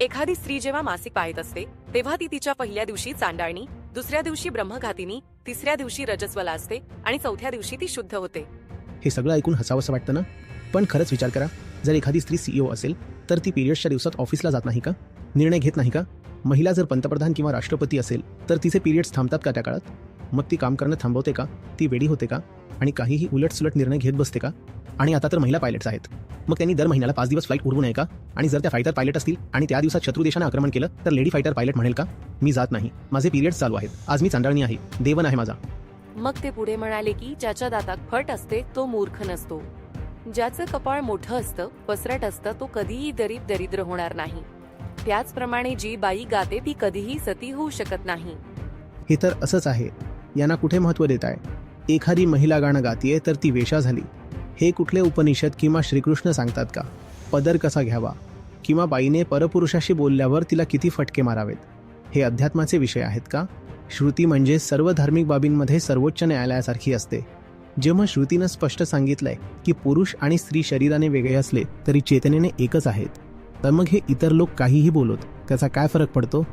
एखादी स्त्री जेव्हा मासिक पाहत असते तेव्हा ती तिच्या पहिल्या दिवशी चांडाळणी दुसऱ्या दिवशी ब्रह्मघातिनी तिसऱ्या दिवशी रजस्वला असते आणि चौथ्या दिवशी ती शुद्ध होते. हे सगळं ऐकून हसावंसं वाटतं ना? पण खरंच विचार करा जर एखादी स्त्री सीईओ असेल तर ती पिरियड्सच्या दिवसात ऑफिसला जात नाही का? निर्णय घेत नाही का? महिला जर पंतप्रधान किंवा राष्ट्रपती असेल तर तिचे पिरियड्स थांबतात का त्या काळात? मग ती काम करणं थांबवते का? ती वेडी होते का? आणि काहीही उलटसुलट निर्णय घेत बसते का? आणि आता तर महिला पायलट्स आहेत. मग त्यांनी दर महिन्याला पाच दिवस फ्लाईट उडवू नये का? आणि जर त्या फायटर पायलट असतील आणि त्या दिवसात शत्रू देशानं आक्रमण केलं तर लेडी फायटर पायलट म्हणेल का? मी जात नाही. माझे पिरियड्स चालू आहेत. आज मी चांडाळणी आहे. देवन आहे माझा. मग ते पुढे म्हणाले की ज्याच्या दातात फट असते तो मूर्ख नसतो. ज्याचं कपाळ मोठं असतं पसरट असतं तो कधीही दरीब दरिद्र होणार नाही. त्याचप्रमाणे जी बाई गाते ती कधीही सती होऊ शकत नाही. हे तर असंच आहे. यांना कुठे महत्त्व देत आहे? एखादी महिला गाणं गातीये तर ती वेशा झाली. हे कुठले उपनिषद किंवा श्रीकृष्ण सांगतात का? पदर कसा घ्यावा? किंवा बाईने परपुरुषाशी बोलल्यावर तिला किती फटके मारावेत? हे अध्यात्माचे विषय आहेत का? श्रुती म्हणजे सर्व धार्मिक बाबींमध्ये सर्वोच्च न्यायालयासारखी असते. जेव्हा श्रुतीनं स्पष्ट सांगितलंय की पुरुष आणि स्त्री शरीराने वेगळे असले तरी चेतनेने एकच आहेत तर मग हे इतर लोक काहीही बोलत त्याचा काय फरक पडतो?